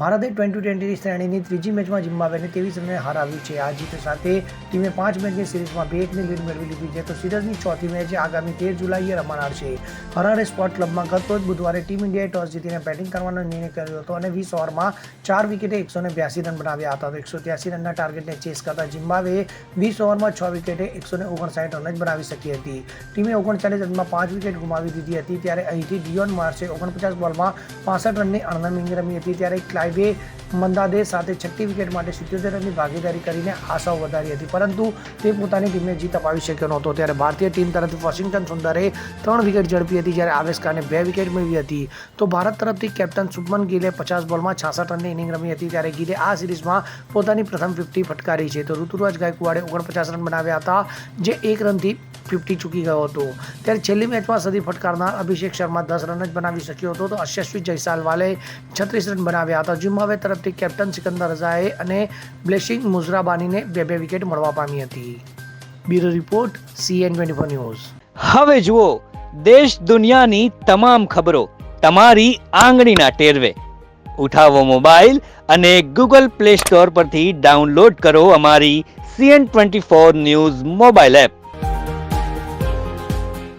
ભારતે ટ્વેન્ટી ટ્વેન્ટીની શ્રેણીની ત્રીજી મેચમાં ઝિમ્બાબ્વેને ત્રેવીસ રને હરાવ્યું છે. આ જીત સાથે ટીમે પાંચ મેચની સિરીઝમાં બે એકની લીડ મેળવી લીધી છે. તો સિરીઝની ચોથી મેચ આગામી તેર જુલાઈએ રમાનાર છે. હરારે સ્પોર્ટ ક્લબમાં ગત રોજ બુધવારે ટીમ ઇન્ડિયાએ ટોસ જીતીને બેટિંગ કરવાનો નિર્ણય કર્યો હતો અને વીસ ઓવરમાં ચાર વિકેટે એકસો ને બ્યાસી રન બનાવ્યા હતા. તો એકસો ત્યાસી રનના ટાર્ગેટને ચેસ કરતા ઝિમ્બાબ્વે વીસ ઓવરમાં છ વિકેટે એકસો ને ઓગણસાઠ રન જ બનાવી શકી હતી. ટીમે ઓગણચાલીસ રનમાં પાંચ વિકેટ ગુમાવી દીધી હતી, ત્યારે અહીંથી ડિયોન માર્સે ઓગણપચાસ બોલમાં પાસઠ રનની અણનમ રમી હતી, ત્યારે ક્લાઇબે મંદાદે સાથે છઠ્ઠી વિકેટ માટે સિત્યોતેર રનની ભાગીદારી કરીને આશાઓ વધારી હતી. પરંતુ તે પોતાની ટીમને જીત અપાવી શક્યો નહોતો. ત્યારે ભારતીય ટીમ તરફથી વોશિંગ્ટન સુંદરે ત્રણ વિકેટ ઝડપી હતી. જ્યારે આવેશ ખાને બે વિકેટ મેળવી હતી. તો ભારત તરફથી કેપ્ટન શુભમન ગિલે પચાસ બોલમાં છાસઠ રનની ઇનિંગ રમી હતી. ત્યારે ગિલે આ સિરીઝમાં પોતાની પ્રથમ ફિફ્ટી ફટકારી છે. તો ઋતુરાજ ગાયકવાડે ઓગણપચાસ રન બનાવ્યા હતા, જે એક રનથી ફિફ્ટી ચૂકી ગયો હતો. ત્યારે છેલ્લી મેચમાં સદી ફટકારનાર અભિષેક શર્મા દસ રન જ બનાવી શક્યો હતો. તો અશ્યસ્વી જયસાલવાલે છત્રીસ રન બનાવ્યા હતા. જિમ્બાબ્વે તરફથી કેપ્ટન સિકંદર રઝાએ અને બ્લેસિંગ મુઝરાબાનીને બે બે વિકેટ મળવા પામી હતી. Bureau report CN twenty four news. હવે જુઓ, દેશ દુનિયાની તમામ ખબરો તમારી આંગળીના ટેરવે. ઉઠાવો મોબાઈલ અને ગૂગલ પ્લે સ્ટોર પરથી ડાઉનલોડ કરો અમારી CN twenty four news mobile app.